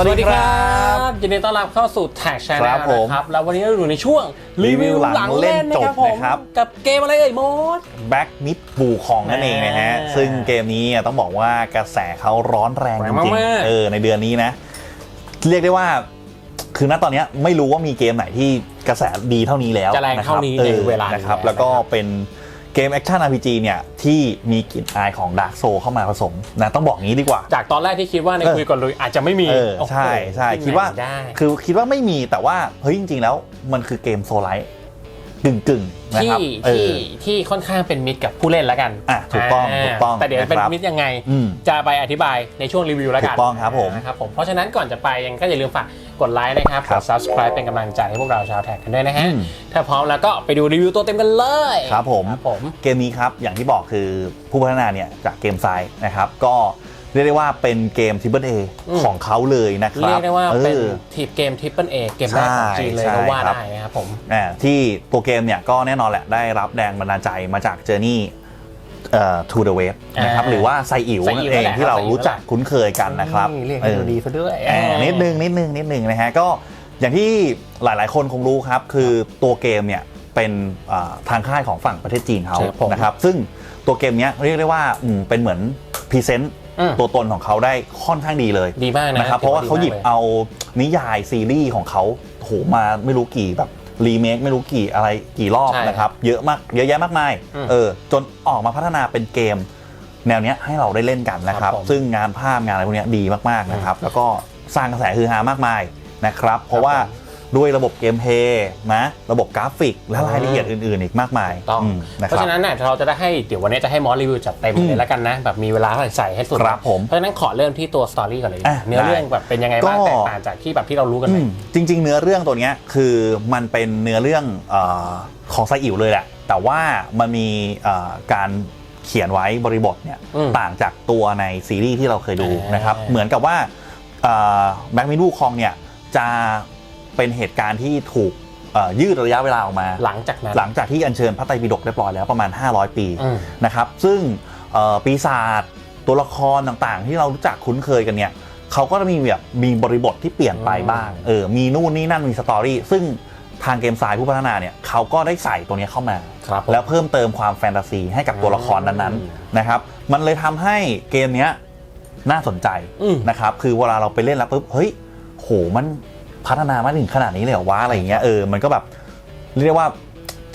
วัสดีครับยินดีต้อนรับเข้าสู่แท็กแชนคแนรัลบผมนะครับ แล้ววันนี้เราอยู่ในช่วงรีวิวหลังเล่นจบผมนะครับกับเกมอะไรเอ่ยโมดแบ็กมิดบูคองนั่นเองนะฮะอ่าซึ่งเกมนี้ต้องบอกว่ากระแสเขาร้อนแรงแรจงริงมากๆๆเออในเดือนนี้นะ เรียกได้ว่าคือณตอนเนี้ยไม่รู้ว่ามีเกมไหนที่กระแสดีเท่านี้แล้วจะแรงเท่านี้ะคบในเวลาออนี้นะครับ แล้วแล้วก็นะครับเป็น เกมแอคชั่น RPG เนี่ยที่มีกลิ่นอายของดาร์กโซเข้ามาผสมนะต้องบอกงี้ดีกว่า จากตอนแรกที่คิดว่าในเออคุยก่อนลุยอาจจะไม่มีเออโอ้โหใช่ใช่ที่คิดว่าไหนได้คือคิดว่าไม่มีแต่ว่า เฮ้ย จริง ๆ แล้วมันคือเกมโซลไลท์กึ่งกึ่งๆนะที่ครับเอที่อ ที่ค่อนข้างเป็นมิตรกับผู้เล่นแล้วกันอะถูกต้องถูกต้องแต่เดี๋ยวเป็นนะครับมิตรยังไง อืมจะไปอธิบายในช่วงรีวิวแล้วกันถูกต้องครับผม นะครับผมเพราะฉะนั้นก่อนจะไปยังก็อย่าลืมฝาก กดไลค์นะครับครักบด subscribe เป็นกำลังใจให้พวกเราชาวแท็กกันด้วยนะฮะอืมถ้าพร้อมแล้วก็ไปดูรีวิวตัวเต็มกันเลยครับผมครับผมเกมนี้ครับอย่างที่บอกคือผู้พัฒนาเนี่ยจากเกมไซด์นะครับ ก็เรียกได้ว่าเป็นเกมทิปเปิลเออืมของเขาเลยนะครับเรียกได้ว่าเป็นออ ทีเกมทิปเปิลเอเกมแรกของจีนเลยใช่ก็ว่าครับได้นะครับผม อ่าที่ตัวเกมเนี่ยก็แน่นอนแหละได้รับแรงบันดาลใจมาจาก Journey เอ่อ to the wave นะครับอ่าหรือว่าไซอิ๋วไซนั่อิ๋นวเองนั่นแหละที่เราไซอิ๋วรู้จักคุ้นเคยกันนะครับนี่เรียกให้ดูดีซะด้วยอ่านิดนึงนิดนึงนิดนึงนะฮะก็อย่างที่หลาย ๆ คนคงรู้ครับ คือตัวเกมเนี่ยเป็นอ่าทางค่ายของฝั่งประเทศจีนเขาครับผมนะครับซึ่งตัวเกมเนี้ยเรียกได้ว่าอืมเป็นเหมือนพรีเซนต์อืมตัวตนของเขาได้ค่อนข้างดีเลยดีมากนะนะครับเพราะว่าเขาหยิบถืว่ดีมกลเอานิยายซีรีส์ของเขาโหมาไม่รู้กี่แบบ รีเมคไม่รู้กี่อะไรกี่รอบใช่นะครับ เยอะมากเยอะแยะมากมายอืมเออจนออกมาพัฒนาเป็นเกม แนวเนี้ยให้เราได้เล่นกันนะครับ ครับผม ซึ่งงานภาพงานอะไรพวกเนี้ยดีมากๆนะครับ แล้วก็สร้างกระแสฮือฮามากมายนะครับ เพราะว่า ด้วยระบบเกมเพลย์นะระบบกราฟิกและรายละเอียดอื่นๆ อีกมากมายต้องมนะเพคราะรับฉะนั้นเนี่ยเราจะได้ให้เดี๋ยววันนี้จะให้มอสรีวิวจัดเต็มอืมเลยแล้วกันนะแบบมีเวลาใส่ใส่ให้สุดครับผมเพราะฉะนั้นขอเริ่มที่ตัวสตอรี่ก่อนเลยดีกว่าอะเนื้อได้เรื่องแบบเป็นยังไงบ้างก็แตกต่างจากที่แบบที่เรารู้กันไหมอืมจริง ๆ เนื้อเรื่องตัวเนี้ยคือมันเป็นเนื้อเรื่องเออของไซอิ๋วเลยแหละแต่ว่ามันมีเอ่อการเขียนไว้บริบทเนี่ยอืมต่างจากตัวในซีรีส์ที่เราเคยดูอ่านนะครับเหมือนกับว่าแบ็กมิดูคองเนี่ยจะ เป็นเหตุการณ์ที่ถูกเอ่อยืดระยะเวลาออกมา หลังจากนั้น หลังจากที่อัญเชิญพระไตรปิฎกเรียบร้อยแล้วประมาณ 500 ปีอืม นะครับ ซึ่งเอ่อปีศาจตัวละครต่างๆ ที่เรารู้จักคุ้นเคยกันเนี่ยเขาก็จะมีแบบมีบริบทที่เปลี่ยนไปบ้างเออมีนู่นนี่นั่นมีสตอรี่ซึ่งทางเกมไซด์ผู้พัฒนาเนี่ยเขาก็ได้ใส่ตัวเนี้ยเข้ามา ครับผม แล้วเพิ่มเติมความแฟนตาซีให้กับตัวละครนั้นอืมๆนะครับ มันเลยทำให้เกมเนี้ยน่าสนใจอืม นะครับ คือเวลาเราไปเล่นแล้วปุ๊บ เฮ้ย โห มัน พัฒนามาถึงขนาดนี้เลยเหรอวะอะไรอย่างเงี้ยเออมันก็แบบเรียกว่า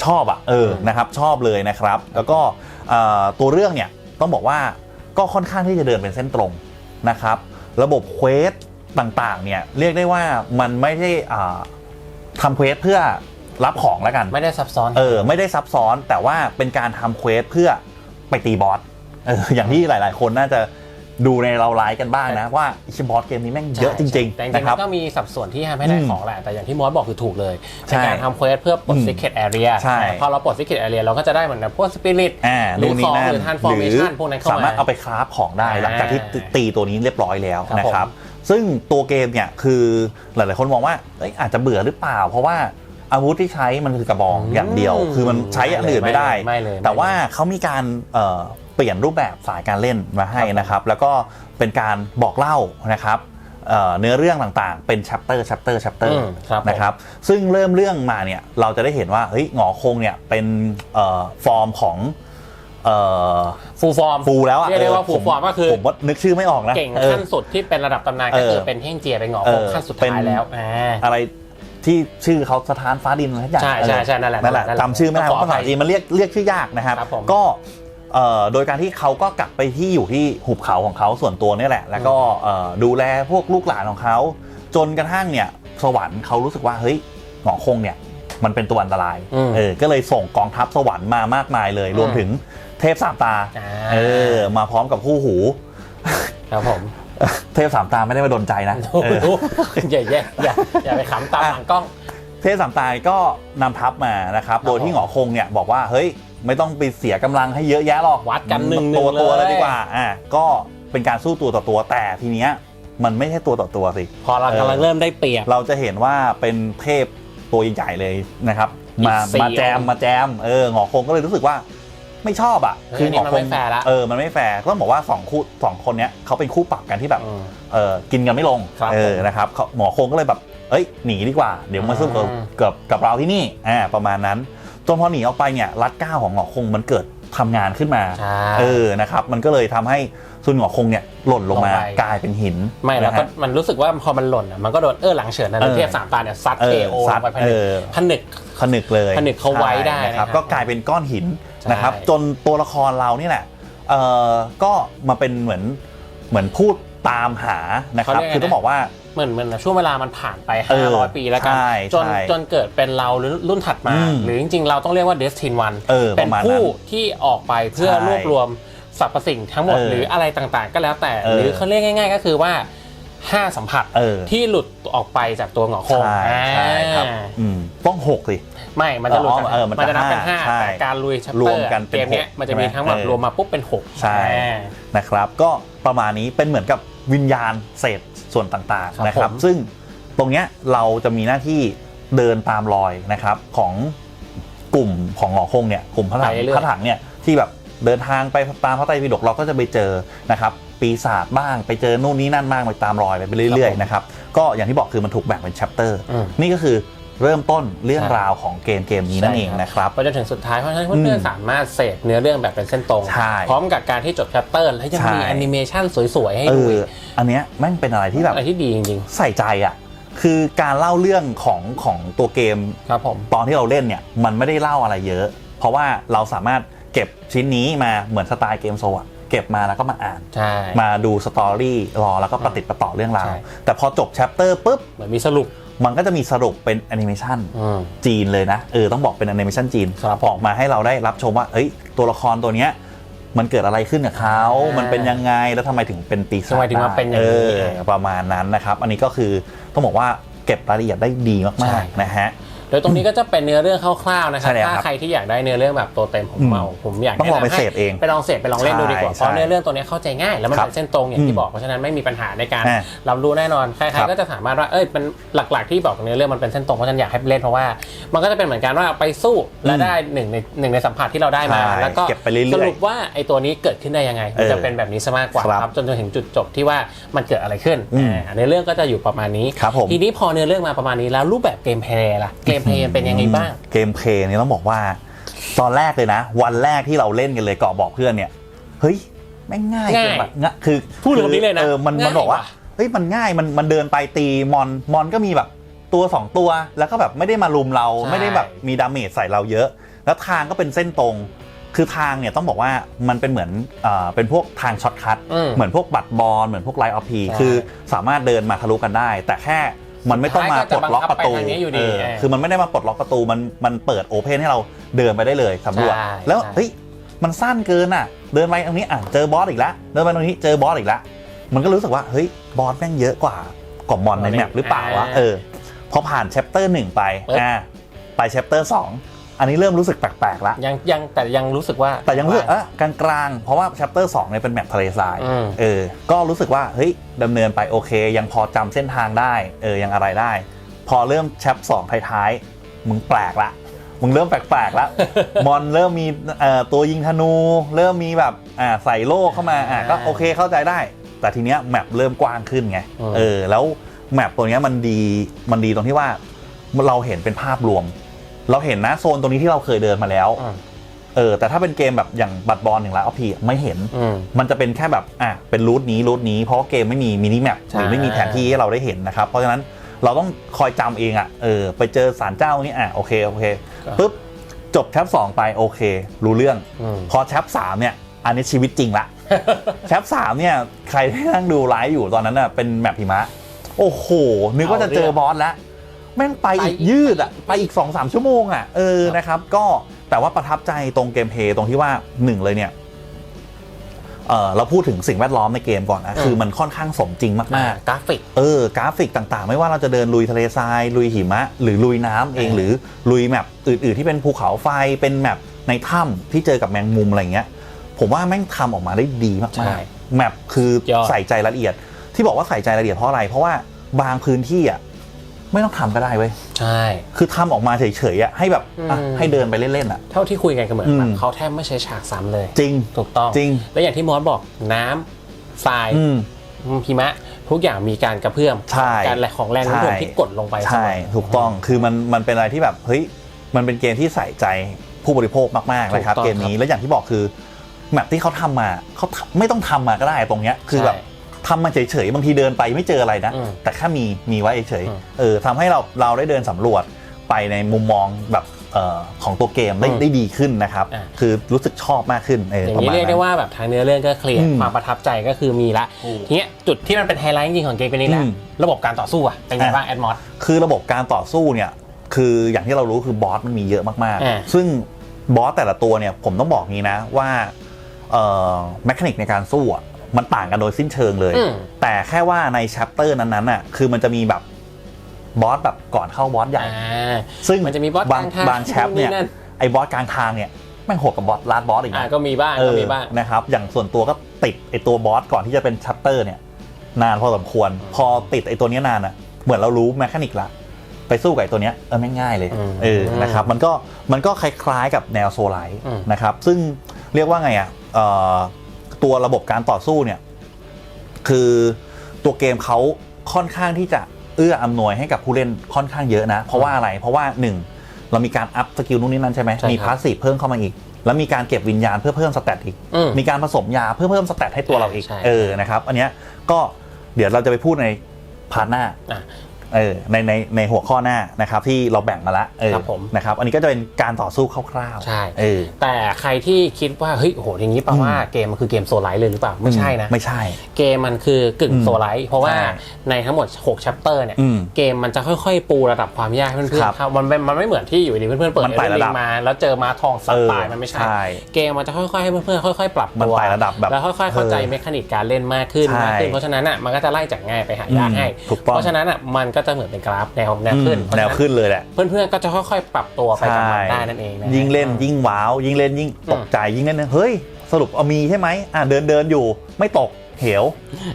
ชอบอะเอออืมนะครับชอบเลยนะครับ แล้วก็เอ่อตัวเรื่องเนี่ยต้องบอกว่าก็ค่อนข้างที่จะเดินเป็นเส้นตรงนะครับ ระบบเควสต่างๆเนี่ยเรียกได้ว่ามันไม่ได้อ่าทำเควสเพื่อรับของแล้วกัน ไม่ได้ซับซ้อน เออไม่ได้ซับซ้อนแต่ว่าเป็นการทำเควสเพื่อไปตีบอสเอออย่างที่หลาย ๆ คนน่าจะ ดูในเราไลฟ์กันบ้างนะ ว่าอิชบอสเกมนี้แม่งเยอะจริงแต่จๆริงนะๆคมัรับ นก็มีสัดส่วนที่ทำให้ได้อืมของแหละแต่อย่างที่มอสบอกคือถูกเลยใช่ในการทำเควสเพื่อปลด อืม Secret Area ใช่ พอเราปลด Secret Area เราก็จะได้เหมือนแบบพวกสปิริตอ่าหรือนู่นนี่นั่นของหรือ transformation พวกนั้นเข้ามา สามารถเอาไปคราฟของได้อ่าหลังจากที่ตีตัวนี้เรียบร้อยแล้วครับนะครับ ซึ่งตัวเกมเนี่ยคือหลาย ๆ คนมองว่าเอ้ยอาจจะเบื่อหรือเปล่า เพราะว่าอาวุธที่ใช้มันคือกระบองอืมอย่างเดียว คือมันใช้อย่างอื่นไม่ได้ ไม่เลยแต่ว่าเขามีการเอ่อ เปลี่ยนรูปแบบสายการเล่นมาให้นะครับ แล้วก็เป็นการบอกเล่านะครับเอ่อเนื้อเรื่องต่างๆ เป็น chapter chapter chapter อืมครับผมนะครับ ซึ่งเริ่มเรื่องมาเนี่ย เราจะได้เห็นว่า เฮ้ย หงอคงเนี่ย เป็นเอ่อฟอร์มของเอ่อฟูลฟอร์มฟูแล้วอะเรียกได้ว่าผ full form ก็คือผมว่านึกชื่อไม่ออกนะ เก่งออขั้นสุดที่เป็นระดับตำนานก็คือเออเป็นเฮ่งเจียเป็นหงอเอคองขั้นสุดเป็นท้ายแล้วอ่าอะไรที่ชื่อเขาสถานฟ้าดินอะไรสักอย่างใช่ใช่ใช่นั่นแหละนั่นแหละนั่นแหละจำชื่อไม่ได้ขเพอราะภาษาอภัยจีนมันเรียกเรียกชื่อยากนะครับครับผมก็เอ่อ โดยการที่เขาก็กลับไปที่อยู่ที่หุบเขาของเขาส่วนตัวเนี่ยแหละ แล้วก็เอ่อดูแลพวกลูกหลานของเขา จนกระทั่งเนี่ยสวรรค์เขารู้สึกว่าเฮ้ยหงอคงเนี่ยมันเป็นตัวอันตรายอืมเออก็เลยส่งกองทัพสวรรค์มามากมายเลย รวมถึงเทพสามตาอ่าเออมาพร้อมกับคู่หู ครับผมเทพสามตาไม่ได้มาดนใจนะโอ้เอโหออย่าแย่อย่าอย่าไปขำตามหลังกล้อง เทพสามตายก็นำทัพมานะครับครับ โดยที่หงอคงเนี่ยบอกว่าเฮ้ย ไม่ต้องไปเสียกำลังให้เยอะแยะหรอกวัดกันหนึ่งๆตัวตัวเลยเลยดีกว่าอะก็เป็นการสู้ตัวต่อตัวแต่ทีเนี้ยมันไม่ใช่ตัวต่อตัวสิ พอเรากำลังเริ่มได้เปรียบ เราจะเห็นว่าเป็นเทพตัวใหญ่ๆเลยนะครับ มาอีกสี่มาแจมองค์มาแจมเออหงอคงก็เลยรู้สึกว่าไม่ชอบอะเฮ้ยอันนี้มันไม่แฟร์ละ เออมันไม่แฟร์ก็ต้องบอกว่าสองคู่สองคนเนี้ยเขาเป็นคู่ปรับกันที่แบบ อืม เออกินกันไม่ลงครับเออผมนะครับเขาหมอคงก็เลยแบบ เอ้ยหนีดีกว่า เดี๋ยวมาสู้กับอืม กับกับเราที่นี่อ่าประมาณนั้น จนพอหนีออกไปเนี่ยรัดเก้าของหมอคงมันเกิดทำงานขึ้นมาใช่ เออนะครับ มันก็เลยทำให้ซุนหงอคงเนี่ยหล่นลงมาลงไป กลายเป็นหินไม่แล้วก็นะฮะ มันรู้สึกว่าพอมันหล่นอะมันก็โดนเออหลังเฉินนะเออเทพสามตาเนี่ยซัดเอเคอโอซัดไปผเอนึกอผนึกผนึกเลยผนึกเขาไว้ได้ใช่นะครับ นะครับก็กลายเป็นก้อนหินใช่ นะครับ จนตัวละครเรานี่แหละเอ่อก็มาเป็นเหมือนเหมือนพูดตามหานะครับ คือต้องบอกว่า เหมือนเหมือนช่วงเวลามันผ่านไป เออ500 ปีแล้วกัน ใช่จนใช่จนเกิดเป็นเราหรือรุ่นถัดมา อืมหรือจริงๆ เราต้องเรียกว่าเดสตินวันเออเป็นประมาณนั้นผู้ที่ออกไปเพื่อใช่รวบรวมสรรพสิ่งทั้งหมดเออหรืออะไรต่างๆ ก็แล้วแต่ เออหรือเขาเรียกง่าย ๆ ก็คือว่าห้าสัมผัสเออ ที่หลุดออกไปจากตัวหงอคงใช่ใช่ครับอ่าอืมต้องหกสิ ไม่มันจะหลุดจากอ๋อเออมันจะจะนับเป็นห้าห้าใช่แต่การลุยชัปรเตวอมร์กันเป็นเกมเนี้ยหกมันจะมีใช่ไหมทั้งหมดเออ รวมมาปุ๊บเป็นหกใช่อ่า นะครับ ก็ประมาณนี้เป็นเหมือนกับวิญญาณเศษ ส่วนต่างครับๆนะครับผมซึ่งตรงเนี้ยเราจะมีหน้าที่เดินตามรอยนะครับของกลุ่มของหงอคงเนี่ยกลุ่มพระถังไปเรื่อยๆพระถังเนี่ยที่แบบเดินทางไปตามพระไตรปิฎกเราก็จะไปเจอนะครับปีศาจบ้างไปเจอนู่นนี่นั่นบ้างไปตามรอยไปเรื่อยๆนะครับก็อย่างที่บอกคือมันถูกแบ่งเป็นแชปเตอร์อืมนี่ก็คือ เริ่มต้นเรื่องใช่ราวของเกมเกมนี้นั่นเองใช่ครับนะครับไปจนถึงสุดท้ายเพราะฉะนั้นเพื่อนอืมๆสามารถเสพเนื้อเรื่องแบบเป็นเส้นตรงใช่พร้อมกับการที่จบแชปเตอร์และยังใช่มีแอนิเมชันสวยๆ ให้เอดูออีกอันเนี้ยแม่งเป็นอะไรที่แบบอะไรที่ดีจริงใส่ใจอะคือการเล่าเรื่องของของตัวเกมๆครับผมตอนที่เราเล่นเนี่ยมันไม่ได้เล่าอะไรเยอะ เพราะว่าเราสามารถเก็บชิ้นนี้มาเหมือนสไตล์เกมโซอะเก็บมาแล้วก็มาอ่านใช่มาดูสตอรี่รอแล้วก็ประติดประต่อเรื่องราวใช่แต่พอจบแชปเตอร์ปุ๊บเหมือนมีสรุป มันก็จะมีสรุปเป็นแอนิเมชันอืมจีนเลยนะ เออ ต้องบอกเป็นแอนิเมชันจีนครับออกมาให้เราได้รับชมว่าเอ้ย ตัวละครตัวเนี้ยมันเกิดอะไรขึ้นกับเขาอ่ามัมันเป็นยังไง แล้วทำไมถึงเป็นปีศาจทำไมถึงมาเป็นอย่างนี้เออประมาณนั้นนะครับ อันนี้ก็คือต้องบอกว่าเก็บรายละเอียดได้ดีใช่มากๆนะฮะ โดยตรงนี้ก็จะเป็นเนื้อเรื่องคร่าวๆนะครับใช่แล้วถ้าครับใครที่อยากได้เนื้อเรื่องแบบตัวเต็มผมอืมเอาผมอยากต้องลองไปแนะนำให้เสพเองไปลองเสพไปลองเล่นดูดีกว่าใช่เพราะเนื้อเรื่องตัวนี้เข้าใจง่ายแล้วมันครับเป็นเส้นตรงอย่างอืที่มบอกเพราะฉะนั้นไม่มีปัญหาในการอ่ารับรู้แน่นอนใครครับๆก็จะสามารถว่าเอ้ยเป็นหลักๆที่บอกเนื้อเรื่องมันเป็นเส้นตรงเพราะฉะนันอยากให้เล่นเพราะว่า มันก็จะเป็นเหมือนกันว่าไปสู้และอืมได้หนึ่งในหนึ่งในสัมผัสที่เราได้มา ใช่แล้วก็เก็บไปเรื่อยๆสรุปว่าไอ้ตัวนี้เกิดขึ้นได้ยังไงมันจะเออเป็นแบบนี้ซะมากกว่าครับ ครับจนถึงจุดจบที่ว่ามันเกิดอะไรขึ้นอืมอ่าในเรื่องก็จะอยู่ประมาณนี้ ครับผม ทีนี้พอเนื้อเรื่องมาประมาณนี้แล้วรูปแบบเกมเพลย์ล่ะเกมเพลย์เป็นยังไงบ้าง เกมเพลย์เนี่ยต้องบอกว่า ตอนแรกเลยนะ วันแรกที่เราเล่นกันเลยเกาะบอกเพื่อนเนี่ยเฮ้ยแม่งง่ายง่ายจนแบบง่ายคือพูดเลยแบบนี้เลยนะเออมันมันง่ายบอกว่าว่ะเฮ้ยมันง่ายมันมันเดินไปตีมอนมอนก็มีแบบตัวสองตัวแล้วก็แบบไม่ได้มาลุมเราใช่ไม่ได้แบบมีดาเมจใส่เราเยอะ แล้วทางก็เป็นเส้นตรง คือทางเนี่ยต้องบอกว่ามันเป็นเหมือนเอ่อเป็นพวกทางช็อตคัทอืมเหมือนพวกบัตรบอลเหมือนพวกไลท์ออฟพีใช่คือสามารถเดินมาทะลุกันได้ แต่แค่ มันไม่ต้องมาปลดล็อกประตูสุดท้ายก็จะบังคับไปทางนี้อยู่ดีเออเออคือมันไม่ได้มาปลดล็อกประตูมันมันเปิดโอเพนให้เราเดินไปได้เลยสำรวจใช่แล้วใช่เฮ้ยมันสั้นเกินอะ เดินไปตรงนี้อะเจอบอสอีกแล้วเดินไปตรงนี้เจอบอสอีกแล้วมันก็รู้สึกว่าเฮ้ยบอสแม่งเยอะกว่ากว่ามอนในแมปหรือเปล่าวะเออพอผ่านแชปเตอร์หนึ่งไปอ่าไปแชปเตอร์สอง อันนี้เริ่มรู้สึกแปลกๆละยังยังแต่ยังรู้สึกว่า แต่ยังรู้สึกเออกลางๆ เพราะว่าแชปเตอร์สองเนี่ยเป็นแมปทะเลทรายอืมเออก็รู้สึกว่าเฮ้ยดำเนินไปโอเค ยังพอจำเส้นทางได้เออยังอะไรได้ พอเริ่มแชปสองท้ายๆมึงแปลกละมึงเริ่มแปลกๆละมอนเริ่มมีเอ่อตัวยิงธนู เริ่มมีแบบอ่าใส่โล่เข้ามาอ่าก็โอเคเข้าใจได้ แต่ทีเนี้ยแมปเริ่มกว้างขึ้นไงอืมเออแล้วแมปตัวเนี้ยมันดีมันดีตรงที่ว่าเราเห็นเป็นภาพรวม เราเห็นนะโซนตรงนี้ที่เราเคยเดินมาแล้วอืมเออแต่ถ้าเป็นเกมแบบอย่างบัตรบอลหนึ่งล้านออพีไม่เห็น อืม มันจะเป็นแค่แบบอะเป็นรูทนี้รูทนี้เพราะว่าเกมไม่มีมินิแมปใช่หรือไม่มีแผนที่ให้เราได้เห็นนะครับ เพราะฉะนั้นเราต้องคอยจำเองอะเออไปเจอสารเจ้านี้อะโอเคโอเคปุ๊บจบแชปสองไปโอเค รู้เรื่อง อืม พอแชปสามเนี่ย อันนี้ชีวิตจริงละ แชปสามเนี่ยใครที่นั่งดูไลฟ์อยู่ตอนนั้นน่ะเป็นแมปหิมะ โอ้โห นึกว่าจะเจอบอสแล้ว แม่งไปอีกไปอีกยืดอะไปอีก2อสชั่วโมงอะเออครับนะครับ ก็แต่ว่าประทับใจตรงเกมเพลย์ตรงที่ว่าหนึ่งเลยเนี่ยเออเราพูดถึงสิ่งแวดล้อมในเกมก่อนนะคือมันค่อนข้างสมจริงมากกราฟิกๆเออกราฟิกต่างๆ ไม่ว่าเราจะเดินลุยทะเลทราย ลุยหิมะ หรือลุยน้ำเองเออหรือลุยแมปอื่นๆ ที่เป็นภูเขาไฟเป็นแมปในถ้ำที่เจอกับแมงมุมอะไรเงี้ย ผมว่าแม่งทำออกมาได้ดีมากๆแมปคือยอดใส่ใจรายละเอียด ที่บอกว่าใส่ใจรายละเอียดเพราะอะไร เพราะว่าบางพื้นที่อะ ไม่ต้องทำก็ได้เว้ย ใช่ คือทำออกมาเฉยๆอะให้แบบอะอืม ให้เดินไปเล่นๆอะ เท่าที่คุยกันก็เหมือนอืมแบบเขาแทบไม่ใช้ฉากซ้ำเลย จริง ถูกต้อง จริง และอย่างที่มอสบอกน้ำทรายอืม หิมะ ทุกอย่างมีการกระเพื่อมใช่การแหลกของแรงโน้มถ่วงที่กดลงไปใช่เสมอถูกต้องคือมันมันเป็นอะไรที่แบบเฮ้ยมันเป็นเกมที่ใส่ใจผู้บริโภคมากๆนะครับ ถูกต้องเกมนี้แล้วอย่างที่บอกคือแมปที่เขาทำมาเขาทำไม่ต้องทำมาก็ได้ตรงเนี้ยคือใช่แบบ ทำมาเฉยๆบางทีเดินไปไม่เจออะไรนะ อืมแต่แค่มีมีไว้เฉยอืมๆเออทำให้เราเราได้เดินสำรวจไปในมุมมองแบบเอ่อของตัวเกมได้อืมได้ดีขึ้นนะครับ อะ คือรู้สึกชอบมากขึ้นเอออย่างประนี้มาณเรียกได้นั้น ว่าแบบทางเนื้อเรื่องก็เคลียร์อืมความประทับใจก็คือมีละถูก ทีเนี้ยจุดที่มันเป็นไฮไลท์จริงๆของเกมเป็นนี้แหละอืม ระบบการต่อสู้อะเป็นไงอะบ้างแอดมอส คือระบบการต่อสู้เนี่ยคืออย่างที่เรารู้คือบอสมันมีเยอะมากอ่า ๆ ซึ่งบอสแต่ละตัวเนี่ยผมต้องบอกงี้นะว่าเอ่อแมคานิกในการสู้อะ มันต่างกันโดยสิ้นเชิงเลย อืม แต่แค่ว่าในแชปเตอร์นั้นๆอะคือมันจะมีแบบบอสแบบก่อนเข้าบอสใหญ่ อ่า ซึ่งมันจะมีบอสบางกลางทางบางแชปเนี่ยนู่นนี่นั่น ไอ้บอสกลางทางเนี่ยแม่งโหดกับบอสลาดบอสอีกอ่านะก็มีบ้างเอก็อมีบ้าง นะครับ อย่างส่วนตัวก็ติดไอตัวบอสก่อนที่จะเป็นชัปเตอร์เนี่ย นานพอสมควร พอติดไอตัวเนี้ยนานอะเหมือนเรารู้แมคานิกละ ไปสู้กับไอตัวเนี้ยเออไม่งง่ายเลยอืมเออนะครับมันก็มันก็คล้ายๆกับแนวโซไลท์อืม นะครับ ซึ่งเรียกว่าไงอะเอ่อ ตัวระบบการต่อสู้เนี่ยคือตัวเกมเขาค่อนข้างที่จะเอื้ออำนวยให้กับผู้เล่นค่อนข้างเยอะนะ เพราะว่าอะไรเพราะว่าหนึ่งเรามีการอัพสกิลนู่นนี่นั่นใช่ไหมใช่ครับมีพาสซีฟเพิ่มเข้ามาอีก แล้วมีการเก็บวิญญาณเพื่อเพิ่มสเตตอีกอืมมีการผสมยาเพื่อเพิ่มสเตตให้ตัวเราอีกใช่เออนะครับ อันเนี้ยก็เดี๋ยวเราจะไปพูดในพาร์ทหน้าอะ เออในในในหัวข้อหน้านะครับที่เราแบ่งมาละเออครับผม นะครับอันนี้ก็จะเป็นการต่อสู้คร่าวๆใช่ เออ แต่ใครที่คิดว่าเฮ้ยโหอย่างนี้แปลว่าเกมมันคือเกมโซลไลท์เลยหรือเปล่าไม่ใช่นะไม่ใช่ เกมมันคือกึ่งอืมโซลไลท์เพราะว่าใช่ในทั้งหมด6 c h a p t e r เนี่ยอืมเกมมันจะค่อยๆ ปูระดับความยากให้เพื่อนครับๆเข้ามันเป็นมันไม่เหมือนที่อยู่ดีเพื่อนๆเปิดมันไต่เอเวอระร์ดัลิบงมา แล้วเจอม้าทองสัตเอว์อตายมันไม่ใช่ ใช่ เกมมันจะค่อยๆให้เพื่อนๆค่อยๆ ปรับมันตัวไต่ระดับแบบแล้วค่อยๆเข้าใจเออเมคานิกการเล่นมากขึ้นใช่มากขึ้นเพราะฉะนั้นอะมันก็จะไล่จากง่ายไปหายากอืมให้ถูกต้องเพราะฉะนั้นอะมันก็จะเหมือนเป็นกราฟแนวแนวขึ้นอืมแนวขึ้นเลยแหละ เพื่อนๆก็จะค่อยๆ ปรับตัวไปกับมันได้นั่นเองนะยิ่งเล่นยิ่งว้าวยิ่งเล่นยิ่งตกใจยิ่งเล่นเฮ้ยสรุปเอามีใช่ไหมอะเดินเดินอยู่ไม่ตกเหว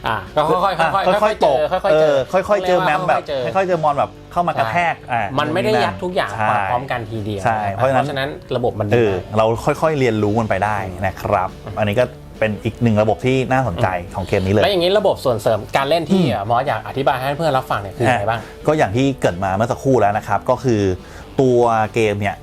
อะก็ค่อยๆค่อยๆอะค่อยๆเจอค่อยๆเจอค่อยๆเจอแมมแบบค่อยๆเจอค่อยๆเจอมอนแบบเข้ามากระแทกอะมันไม่ได้ยัดทุกอย่างใช่มาพร้อมกันทีเดียวใช่เพราะฉะนั้นฉะนั้นระบบมันเอดีอมากเราค่อยๆเรียนรู้มันไปได้นะครับ อันนี้ก็ เป็นอีกหนึ่งระบบที่น่าสนใจของเกมนี้เลย แล้วอย่างนี้ระบบส่วนเสริมการเล่นที่หมออยากอธิบายให้เพื่อนรับฟังเนี่ยคืออะไรบ้าง ก็อย่างที่เกริดมาเมื่อสักครู่แล้วนะครับก็คือตัวเกมเนี่ย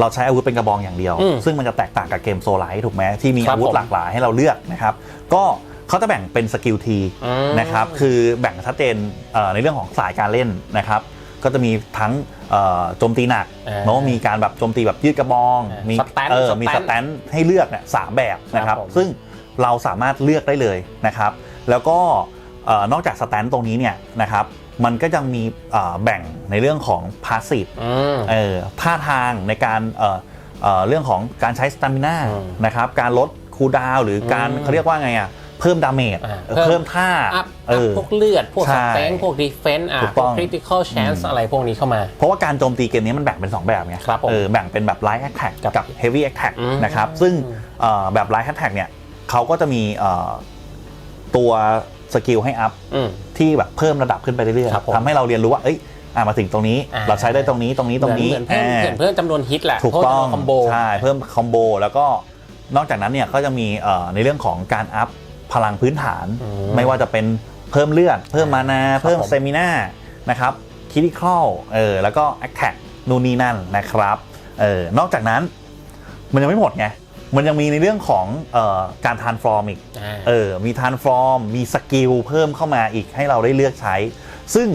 เราใช้อาวุธเป็นกระบองอย่างเดียวอืมซึ่งมันจะแตกต่างกับเกมโซลไลท์ถูกไหมที่มีครับอาวุธผมหลากหลายให้เราเลือกนะครับ ก็เขาจะแบ่งเป็นสกิลทีอืมนะครับ คือแบ่งชัดเจนเอ่อในเรื่องของสายการเล่นนะครับ ก็จะมีทั้งเอ่อโจมตีหนักอ่าเนาะมีการแบบโจมตีแบบยืดกระบองอ่ามีสแตนเออสแตนมีสแตนให้เลือกเนี่ยสามแบบนะครับครับผมซึ่งเราสามารถเลือกได้เลยนะครับ แล้วก็เอ่อนอกจากสแตนตรงนี้เนี่ยนะครับมันก็ยังมีเอ่อแบ่งในเรื่องของพาสซีฟอืมเออท่าทางในการเอ่อเอ่อเรื่องของการใช้สตามิน่าอืมนะครับการลดคูลดาวน์หรือการอืมเขาเรียกว่าไงอะ เพิ่มดาเมจอ่าเออเพิ่มท่าอัพเออัพอพวกเลือด พวกใช่สเตนพวกดีเฟนต์อะถูกพต้วอกงคริติคอลแชนส์อืมอะไรพวกนี้เข้ามา เพราะว่าการโจมตีเกมนี้มันแบ่งเป็น 2 แบบไงครับผมเออแบ่งเป็นแบบ Light Attack กับกับ Heavy Attack อืมนะครับซึ่งเอ่อแบบ Light Attack เนี่ยเขาก็จะมีเอ่อตัวสกิลให้อัพอืมที่แบบเพิ่มระดับขึ้นไปเรื่อยครับผมๆทำให้เราเรียนรู้ว่าเอ้ยอะมาถึงตรงนี้อ่าเราใช้ได้ตรงนี้ตรงนี้ตรงนี้เหมือนเพิ่มอ่าเหมือนเพิ่มจำนวนฮิตแหละถูกต้องคอมโบใช่เพิ่มคอมโบแล้วก็นอกจากนั้นเนี่ยก็จะมีเอ่อในเรื่องของการอัพ พลังพื้นฐาน อืไม่ว่าจะเป็นเพิ่มเลือด เพิ่มมานาครับเพิ่มผมเซมินานะครับคิดิคอลเออแล้วก็แอคแท็กนู่นนี่นั่นนะครับเออนอกจากนั้นมันยังไม่หมดไง มันยังมีในเรื่องของเออการทานฟอร์มอีก อ่า เออ มีทานฟอร์ม มีสกิลเพิ่มเข้ามาอีกให้เราได้เลือกใช้ ซึ่ง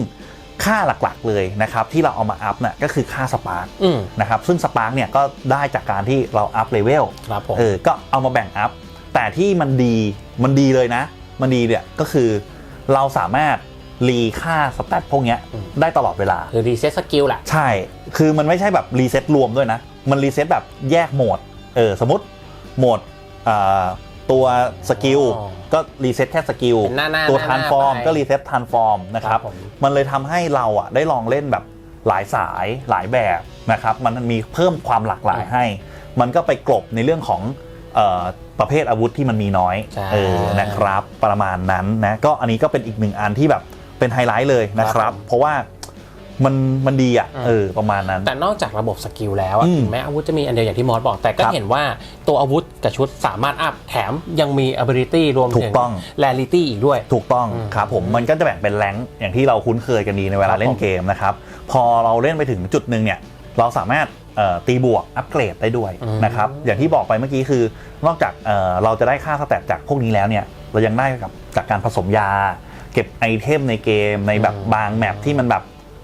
ค่าหลักๆเลยนะครับที่เราเอามาอัพน่ะก็คือค่าสปาร์กอืมนะครับ ซึ่งสปาร์กเนี่ยก็ได้จากการที่เราอัพเลเวล ครับผม เออ ก็เอามาแบ่งอัพ แต่ที่มันดีมันดีเลยนะ มันดีเนี่ยก็คือเราสามารถรีค่าสแตทพวกเนี้ยได้ตลอดเวลา คือรีเซ็ตสกิลแหละใช่ คือมันไม่ใช่แบบรีเซ็ตรวมด้วยนะ มันรีเซ็ตแบบแยกโหมดเออสมมติโหมดอ่าตัวสกิลอ๋อก็รีเซ็ตแค่สกิลเป็นหน้าหน้าตัวหน้าทานฟอร์มไปก็รีเซ็ตทานฟอร์มนะครับครับผมมันเลยทำให้เราอะได้ลองเล่นแบบหลายสายหลายแบบนะครับ มันมีเพิ่มความหลากหลายให้ มันก็ไปกลบในเรื่องของเอ่อ ประเภทอาวุธที่มันมีน้อยใช่เออนะครับประมาณนั้นนะก็อันนี้ก็เป็นอีกหนึ่งอันที่แบบเป็นไฮไลท์เลยนะครับ เพราะว่ามันมันดีอะอืมเออประมาณนั้น แต่นอกจากระบบสกิลแล้วอะอืมถึงแม้อาวุธจะมีอันเดียวอย่างที่มอสบอก แต่ก็ครับเห็นว่าตัวอาวุธกับชุดสามารถอัพแถมยังมี ability รวมถูถึกงต้อง rarity อีกด้วย ถูกต้องอืมครับผมมันก็จะแบ่งเป็นแรงค์อย่างที่เราคุ้นเคยกันดีในเวลาครับเล่ผนมเกมนะครับ พอเราเล่นไปถึงจุดหนึ่งเนี่ย เราสามารถเอ่อ ตีบวกอัปเกรดได้ด้วยนะครับอย่างที่บอกไปเมื่อกี้คือนอกจากเอ่อเราจะได้ค่าสแตทจากพวกนี้แล้วเนี่ยเรายังได้กับจากการผสมยา เก็บไอเทมในเกมในแบบบางแมปที่มันแบบ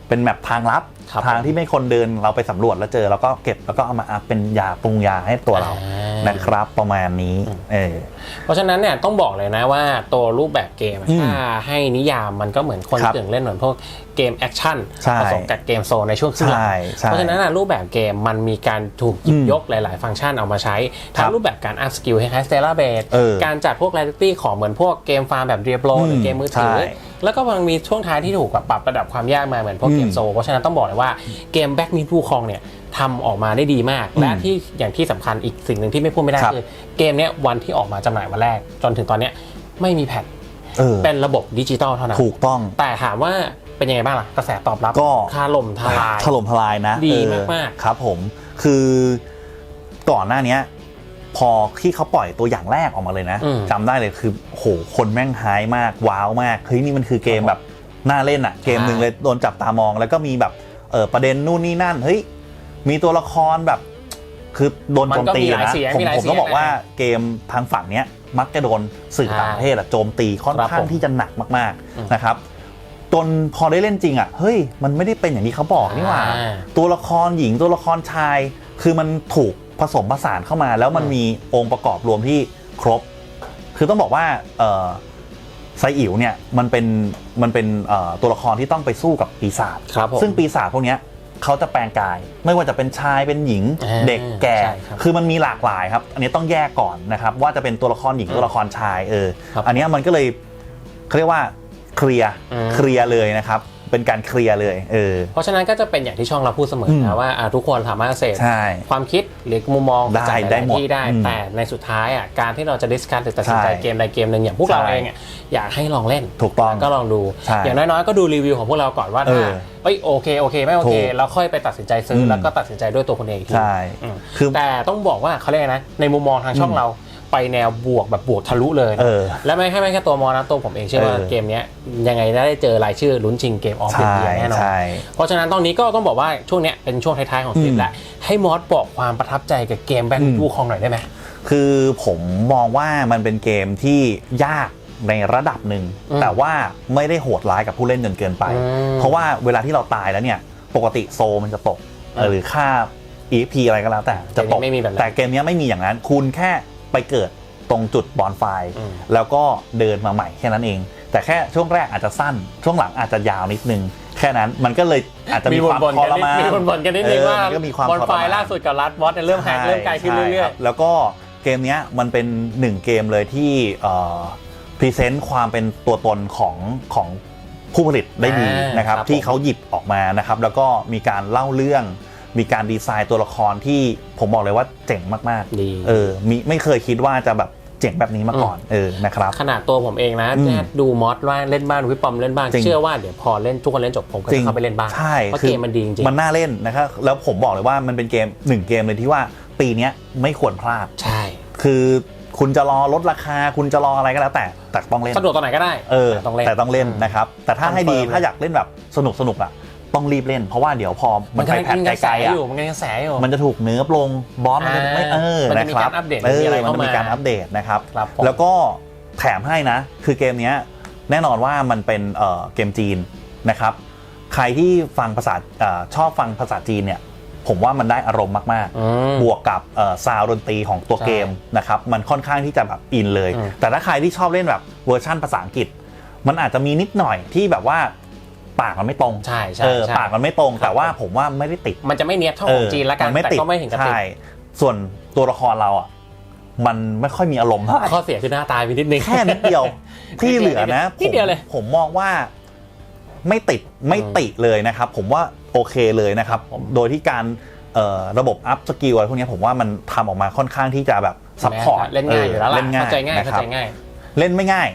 เป็นแมปทางลับครับทางที่ไม่คนเดินเราไปสำรวจแล้วเจอแล้วก็เก็บแล้วก็เอามาอัพเป็นยาปรุงยาให้ตัวเราอ่านนะครับประมาณนี้เออเพราะฉะนั้นเนี่ยต้องบอกเลยนะว่าตัวรูปแบบเกมอะอืมถ้าให้นิยามมันก็เหมือนคนครับกึ่งเล่นเหมือนพวก เกมแอคชั่นใช่ผสมกับเกมโซนในช่วงครึ่งหลังใช่ใช่เพราะฉะนั้นอะรูปแบบเกมมันมีการถูกหยิบอืมยกหลาย ๆ ฟังก์ชันเอามาใช้ครัทั้บงรูปแบบการอัพสกิลให้คล้ายสเตลล่าเบสเออการจัดพวก r ร r i t y ของเหมือนพวกเกมฟาร์มแบบเรียบโรอืมหรือเกมมือถือใช่แล้วก็มันมีช่วงท้ายที่ถูกแบบปรับระดับความยากมาเหมือนพวกเกมอืมโซเพราะฉะนั้นต้องบอกเลยว่าเกมแบ็กมิ w ูคองเนี่ยทำออกมาได้ดีมากอืมและที่อย่างที่สำคัญอีกสิ่งหนึ่งที่ไม่พูดไม่ได้ครับคือเกมเนี้ยวันที่ออกมาจำหน่ายวันแรก จนถึงตอนเนี้ยไม่มีแพทเออเป็นระบบดิจิตอลเท่านั้นถูกต้อง แต่ถามว่า เป็นยังไงบ้างล่ะกระแสตอบรับก็คาล่มทลาย ถล่มทลายนะดีเออมากๆครับผมคือก่อนหน้าเนี้ย พอที่เขาปล่อยตัวอย่างแรกออกมาเลยนะอืมจำได้เลยคือโหคนแม่งไฮมาก ว้าวมากเฮ้ยนี่มันคือเกมแบบน่าเล่นอะเกมหนึ่งเลยโดนจับตามอง แล้วก็มีแบบเออประเด็นนู่นนี่นั่นเฮ้ยมีตัวละครแบบ คือโดนมันโจมก็ตีมีหลายนะเสียงผมมีหลายผมต้องเสียงบอกว่านะเกมทางฝั่งเนี้ยมักจะโดนสื่อต่างประเทศอะโจมตีค่อนครับข้างผมที่จะหนักมากอืมๆนะครับ จนพอได้เล่นจริงอะเฮ้ยมันไม่ได้เป็นอย่างที่เขาบอกนี่หว่า อ่า ตัวละครหญิงตัวละครชาย คือมันถูกผสมผสานเข้ามา แล้วมันอืมมีองค์ประกอบรวมที่ครบ คือต้องบอกว่าเอ่อไซอิ๋วเนี่ยมันเป็นมันเป็นเอ่อตัวละครที่ต้องไปสู้กับปีศาจ ครับผม ซึ่งปีศาจพวกเนี้ยเขาจะแปลงกาย ไม่ว่าจะเป็นชายเป็นหญิงอ่าเด็กแก่ ใช่ครับคือมันมีหลากหลายครับ อันนี้ต้องแยกก่อนนะครับ ว่าจะเป็นตัวละครหญิงอืมตัวละครชายเออ ครับ อันเนี้ยมันก็เลยเขาเรียกว่า เคลียร์อืม เคลียร์เลยนะครับ เป็นการเคลียร์เลยเออ เพราะฉะนั้นก็จะเป็นอย่างที่ช่องเราพูดเสมออืมนะว่าอะทุกคนสามารถเสพ ใช่ ความคิดหรือมุมมองได้จากหได้ลายหมดๆที่ได้ อืมแต่ในสุดท้ายอะการที่เราจะดิสคัทหรือตัดสินใจใช่เกมใดเกมหนึ่งอย่างพวกเราใช่เองอะอยากให้ลองเล่นถูกต้องก็ลองดู ใช่อย่างน้อยๆก็ดูรีวิวของพวกเราก่อนว่าเอถ้าอเอ้ยโอเคโอเคไม่โอเคถูกแล้วค่อยไปตัดสินใจซื้ออม แล้วก็ตัดสินใจด้วยตัวคนเองอีกทีใช่ อืมคือ แต่ต้องบอกว่าเขาเรียกอะไรนะในมุมมองทางช่องอืมเรา ไปแนวบวกแบบบวกทะลุเลยนะเออและไม่แค่ไม่แค่ตัวมอนะตัวผมเองเชื่อว่าเออ เกมเนี้ยยังไงได้เจอรายชื่อลุ้นชิงเกมออฟเดใช่อะเยียแน่นอน ใช่ เพราะฉะนั้นตอนนี้ก็ต้องบอกว่าช่วงเนี้ยเป็นช่วงท้ายๆของคลิปอืมแหละให้มอสบอกความประทับใจกับเกมแบงอืมค์วูคองหน่อยได้ไหม คือผมมองว่ามันเป็นเกมที่ยากในระดับหนึ่ง อืมแต่ว่าไม่ได้โหดร้ายกับผู้เล่นจนเกินไป อืมเพราะว่าเวลาที่เราตายแล้วเนี่ย ปกติโซลมันจะตก อืมหรือค่า EP อะไรก็แล้วแต่จะตก เกมนี้ไม่มีแบบนั้น แต่เกมเนี้ยไม่มีอย่างนั้น คุณแค่ ไปเกิดตรงจุดบอนไฟอืมแล้วก็เดินมาใหม่แค่นั้นเอง แต่แค่ช่วงแรกอาจจะสั้น ช่วงหลังอาจจะยาวนิดนึง แค่นั้นมันก็เลยอาจจะมีความบ่นทๆกันรนิดมานมีบ่นๆกันนิดนึงเออว่ามันก็มีความบอลทรไฟมานล่าสุดกับรัดบอสเริ่มแฮกเริ่มไกลขึ้นเรื่ใช่อยคบแล้วก็เกมเนี้ยมันเป็นหนึ่งเกมเลยที่พรีเซนต์ความเป็นตัวตนของของผู้ผลิตได้ดีอ่านนะครับครับ ที่ผมเขาหยิบออกมานะครับ แล้วก็มีการเล่าเรื่อง มีการดีไซน์ตัวละครที่ผมบอกเลยว่าเจ๋งมากๆดี ๆ เออมีไม่เคยคิดว่าจะแบบเจ๋งแบบนี้มาก่อนเออนะครับ ขนาดตัวผมเองนะอืมแค่ดูมอสว่าเล่นบ้านวิปปอมเล่นบ้านจริง เชื่อว่าเดี๋ยวพอเล่นทุกคนเล่นจบผมก็จริจะงเข้าไปเล่นบ้างใช่เพราะคือเกมมันดีจริงมันน่าเล่นนะครับแล้วผมบอกเลยว่ามันเป็นเกมหนึ่งเกมเลยที่ว่าปีเนี้ยไม่ควรพลาดๆใช่ คือคุณจะรอลดราคา คุณจะรออะไรก็แล้วแต่แต่ต้องเล่น สะดวกตอนไหนก็ได้เออแต่ต้องเล่น แต่ต้องเล่นนะครับ แต่ถ้าให้ดีคอนเฟิร์มถ้าอยากเล่นแบบสนุกสนุกอะ ต้องรีบเล่น เพราะว่าเดี๋ยวพอมันไปกำลังแพทกินกระแสไกลๆอะอยู่มันกำลังกระแสอยู่มันจะถูกเนื้อลงบอสมันจะไม่เออมันจะนะมีครักาบรอัปเดตเอมีออะไรมันเข้าจะมามีการอัปเดตนะครับครับผมแล้วก็แถมให้นะ คือเกมเนี้ยแน่นอนว่ามันเป็นเอ่อเกมจีนนะครับ ใครที่ฟังภาษาเอ่อชอบฟังภาษาจีนเนี่ยผมว่ามันได้อารมณ์มากอืมๆบวกกับซาวดนตรีของตัวใช่เกมนะครับ มันค่อนข้างที่จะแบบอินเลยอืมแต่ถ้าใครที่ชอบเล่นแบบเวอร์ชั่นภาษาอังกฤษ มันอาจจะมีนิดหน่อยที่แบบว่า ปากมันไม่ตรงใช่ใช่เออใช่ ปากมันไม่ตรงครับแต่ว่าผมว่าไม่ได้ติดมันจะไม่เนียบเท่าของจีนละกันมัไม่แต่ติดก็ไม่ถึงกับติดใช่ส่วนตัวละครเราอะมันไม่ค่อยมีอารมณ์เท่าไหร่ข้อเสียคือหน้าตายไปนิดนึง แค่นิดเดียว ที่เหลือนะนิดเดียวเลยผมผมมองว่าไม่ติดไม่ติเลยนะครับ ผมว่าโอเคเลยนะครับโดยที่การเอ่อระบบอัพสกิลอะไรพวกนี้ผมว่ามันทำออกมาค่อนข้างที่จะแบบซัพพอร์ตเล่นง่ายอยู่แล้วล่ะเล่นง่ายเข้าใจง่ายนะเข้าครับ ใจง่าย เล่นไม่ง่าย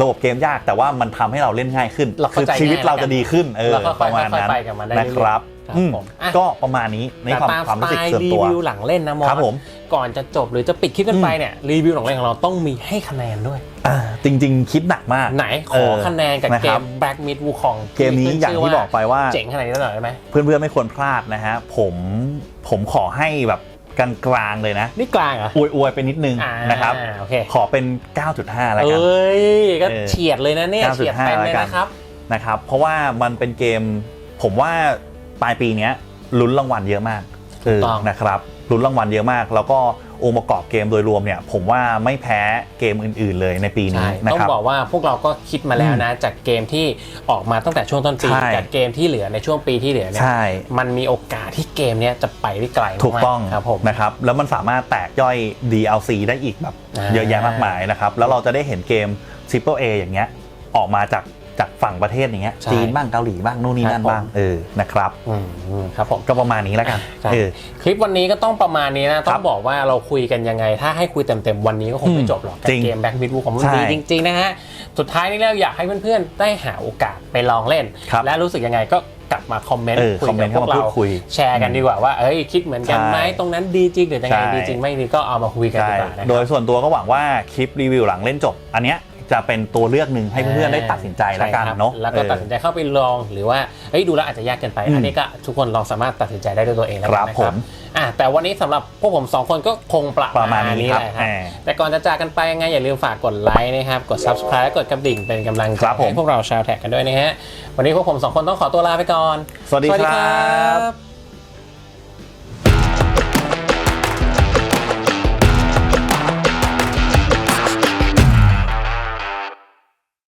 ระบบเกมยากแต่ว่ามันทำให้เราเล่นง่ายขึ้นเราคืเข้าใจชีวิตง่ายเราจะดีขึ้นเออแล้วก็ปค่อยระมาณๆนั้นไปกับมันได้นะเรื่อยๆครับครับอืมผมอะก็ประมาณนี้ในความแต่ตามความรู้สึกสไตล์ส่วนรีตัววิวหลังเล่นนะมอสครับผมก่อนจะจบหรือจะปิดคลิปกันไปเนี่ยรีวิวหลังเล่นของเราต้องมีให้คะแนนด้วยอ่าจริง ๆ คิดหนักมาก ไหน ขอคะแนนกับนะเกครับม Black Myth Wukong เกมนี้อย่างที่บอกไปว่า เจ๋งขนาดนี้หน่อยได้ไหมเพื่อนๆไม่ควรพลาดนะฮะผมผมขอให้แบบ กลางๆเลยนะ นี่กลางเหรอ อวยๆไปนิดนึงอ่านะครับ โอเค ขอเป็น 9.5แล้วเอกัน้ย ก็เออเฉียดเลยนะเนี่ย 9.5เฉียดเต็มเลยแล้วกัน นะครับ นะครับ เพราะว่ามันเป็นเกมผมว่าปลายปีเนี้ยลุ้นรางวัลเยอะมากเออต้อง นะครับ ลุ้นรางวัลเยอะมาก แล้วก็องค์ประกอบเกมโดยรวมเนี่ยผมว่าไม่แพ้เกมอื่น ๆ เลยในปีนี้ใช่นะต้องครับบอกว่าพวกเราก็คิดมาแล้วนะ จากเกมที่ออกมาตั้งแต่ช่วงต้นปีใช่กับเกมที่เหลือในช่วงปีที่เหลือเนี่ยใช่มันมีโอกาสที่เกมเนี้ยจะไปได้ไกลมากๆถูกต้องครับผมนะครับแล้วมันสามารถแตกย่อย DLC ได้อีกแบบอ่าเยอะแยะมากมายนะครับแล้วเราจะได้เห็นเกม Triple A อย่างเงี้ยออกมาจาก จากฝั่งประเทศอย่างเงี้ยใช่จีนบ้างเกาหลีบ้างนู่นนี่นั่นครับผม บ้างเออนะครับอืมอืมครับผม ก็ประมาณนี้แล้วกันใช่ เออ คลิปวันนี้ก็ต้องประมาณนี้นะ ต้อครังบบอกว่าเราคุยกันยังไง ถ้าให้คุยเต็มๆ วันนี้ก็คงไม่อืมจบหรอกกับจริงเกมแบ็กมิดวูของมันใช่ดีจริง ๆ นะฮะ สุดท้ายนี้เราอยากให้เพื่อนๆ ได้หาโอกาสไปลองเล่น ครับและรู้สึกยังไงก็กลับมาคอมเมนต์เออคุยคอมเมกันบต์พเข้าวกมาเราพูดคุยแชร์กันดีกว่าว่าเอ้ยคิดเหมือนกันไหมใช่ตรงนั้นดีจริงหรือยังไงใช่ ดีจริงไม่ดีก็เอามาคุยกันใช่ดีกว่านะคโดรับ ยส่วนตัวก็หวังว่าคลิปรีวิวหลังเล่นจบ อันเนี้ย จะเป็นตัวเลือกหนึ่งให้เพื่อนๆได้ตัดสินใจแล้วกันช่ครับเนาะแล้วก็ตัดสินใจเข้าไปลองหรือว่าเฮ้ยดูแล้วอาจจะยากเกินไปอืมอันนี้ก็ทุกคนลองสามารถตัดสินใจได้ด้วยตัวเองแล้วกันนะคครัรับบผมอะแต่วันนี้สำหรับพวกผมสองคนก็คงประประมาณนี้นี้ครับแหละครับอ่าแต่ก่อนจะจากกันไปยังไงอย่าลืมฝากกดไลค์นะครับกด subscribe และกดกระดิ่งเป็นกำลังใจครับผมให้พวกเราชาวแท็กกันด้วยนะฮะวันนี้พวกผมสองคนต้องขอตัวลาไปก่อน สวัสดีครับบ